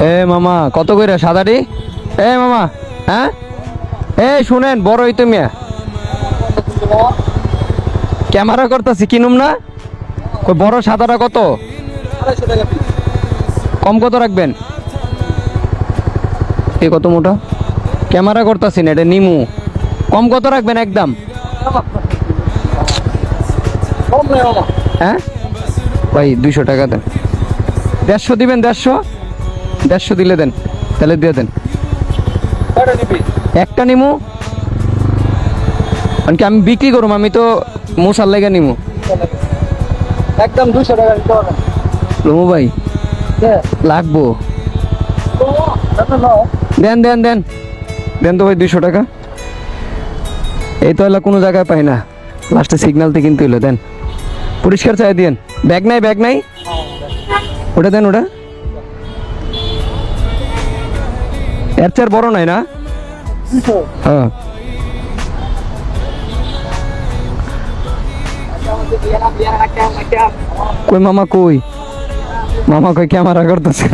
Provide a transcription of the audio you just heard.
এ মামা, কত করে সাদাটি এ মামা হ্যাঁ? এ, শুনেন, বড় হইতো মিয়া। ক্যামেরা করতেছি কিনুম না? বড় সাদাটা কত? কম কত রাখবেন? এ কত মোটা? ক্যামেরা করতেছি না, এটা নিমু। কম কত রাখবেন, একদম? হ্যাঁ? ভাই, দুইশো টাকা দেন। দেড়শো দিবেন, দেড়শো? দেড়শো দিলে দেন তাহলে দিয়ে দেন। একটা নিমু। কারণ কি আমি বিক্রি করুম আমি তো মশার লেগে নিমু। একদম দুশো টাকা দিতে হবে। রমু ভাই লাগবো। দেন দেন দেন। দেন তো ভাই দুইশো টাকা। এই তো এলা কোনো জায়গায় পাই না। লাস্টে সিগন্যালতে কিনতে হইল দেন। পরিষ্কার চাই দিন ব্যাগ নাই ব্যাগ নাই? ওটা দেন ওটা। এর চেয়ে বড় নাই না? হ্যাঁ। কই মামা কই? মামা কই ক্যামেরা করতেছে?